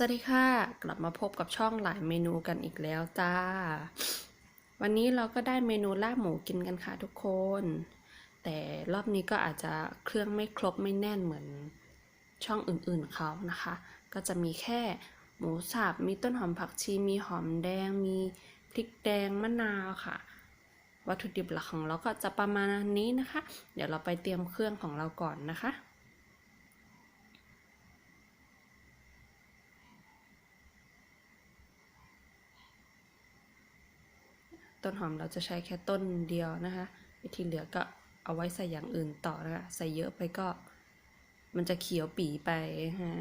สวัสดีค่ะ กลับมาพบกับช่องหลายเมนูกันอีกแล้วจ้า วันนี้เราก็ได้เมนูลาบหมูกินกันค่ะทุกคน แต่รอบนี้ก็อาจจะเครื่องไม่ครบไม่แน่นเหมือนช่องอื่นๆเขานะคะ ก็จะมีแค่หมูสับมีต้นหอมผักชีมีหอมแดง มีพริกแดงมะนาวค่ะ วัตถุดิบหลักของเราก็จะประมาณนี้นะคะ เดี๋ยวเราไปเตรียมเครื่องของเราก่อนนะคะ ต้นหอมเราจะใช้แค่ต้นเดียวนะคะวิธีเหลือก็เอาไว้ใส่อย่างอื่นต่อนะคะใส่เยอะไปก็มันจะเขียวปีไปฮะ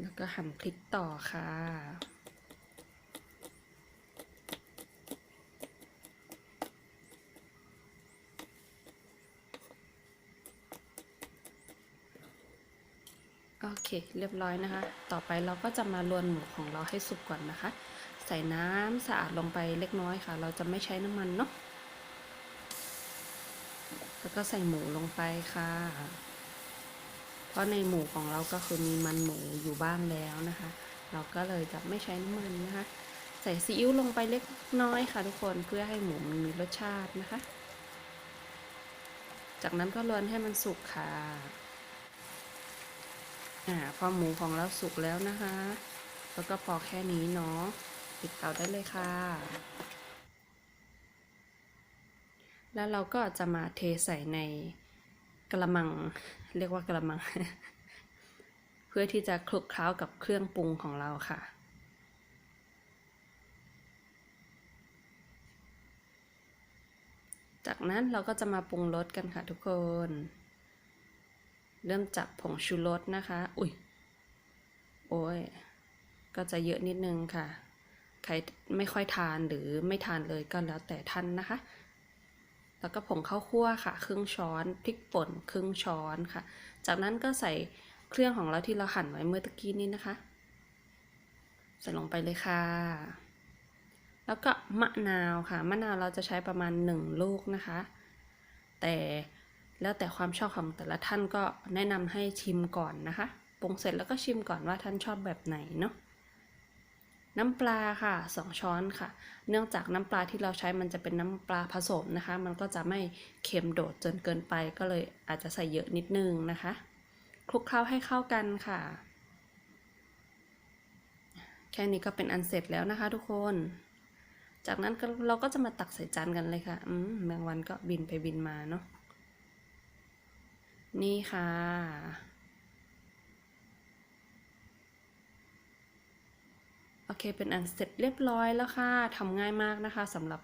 แล้วก็หั่นพริกต่อค่ะ อเค เรียบร้อยนะคะ ต่อไปเราก็จะมาลวนหมูของเราให้สุกก่อนนะคะ ใส่น้ำสะอาดลงไปเล็กน้อยค่ะ เราจะไม่ใช้น้ำมันเนาะ แล้วก็ใส่หมูลงไปค่ะ เพราะในหมูของเราก็คือมีมันหมูอยู่บ้างแล้วนะคะ เราก็เลยจะไม่ใช้น้ำมันนะคะ ใส่ซีอิ๊วลงไปเล็กน้อยค่ะทุกคน เพื่อให้หมูมันมีรสชาตินะคะ จากนั้นก็ลวนให้มันสุกค่ะ อ่าพอหมูของเราสุกแล้วนะคะ แล้วก็พอแค่นี้เนาะปิดเตาได้เลยค่ะ แล้วเราก็จะมาเทใส่ในกระมัง เรียกว่ากระมัง เพื่อที่จะคลุกเคล้ากับเครื่องปรุงของเราค่ะจากนั้นเราก็จะมาปรุงรสกันค่ะทุกคน เริ่มจากผงชูรสนะคะ อุ้ย โอ้ย ก็จะเยอะนิดนึงค่ะ ใครไม่ค่อยทานหรือไม่ทานเลยก็แล้วแต่ท่านนะคะ แล้วก็ผงข้าวคั่วค่ะ ครึ่งช้อน พริกป่นครึ่งช้อนค่ะ จากนั้นก็ใส่เครื่องของเราที่เราหั่นไว้เมื่อตะกี้นี้นะคะ ใส่ลงไปเลยค่ะ แล้วก็มะนาวค่ะ มะนาวเราจะใช้ประมาณหนึ่งลูกนะคะ แต่ แล้วแต่ความชอบของแต่ละท่านก็แนะนำให้ชิมก่อนนะคะปรุงเสร็จแล้วก็ชิมก่อนว่าท่านชอบแบบไหนเนาะน้ำปลาค่ะ 2 ช้อนค่ะ เนื่องจากน้ำปลาที่เราใช้มันจะเป็นน้ำปลาผสมนะคะ มันก็จะไม่เค็มโดดจนเกินไปก็เลยอาจจะใส่เยอะนิดนึงนะคะ คลุกเคล้าให้เข้ากันค่ะ แค่นี้ก็เป็นอันเสร็จแล้วนะคะทุกคน จากนั้นเราก็จะมาตักใส่จานกันเลยค่ะ อืมแมงวันก็บินไปบินมาเนาะ นี่ค่ะ โอเคเป็นอันเสร็จเรียบร้อยแล้วค่ะทำง่ายมากนะคะสำหรับ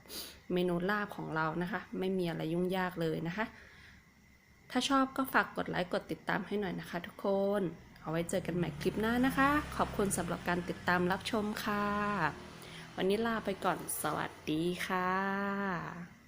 เมนูลาบของเรานะคะ ไม่มีอะไรยุ่งยากเลยนะคะ ถ้าชอบก็ฝากกดไลค์กดติดตามให้หน่อยนะคะทุกคน เอาไว้เจอกันใหม่คลิปหน้านะคะ ขอบคุณสำหรับการติดตามรับชมค่ะ วันนี้ลาไปก่อนสวัสดีค่ะ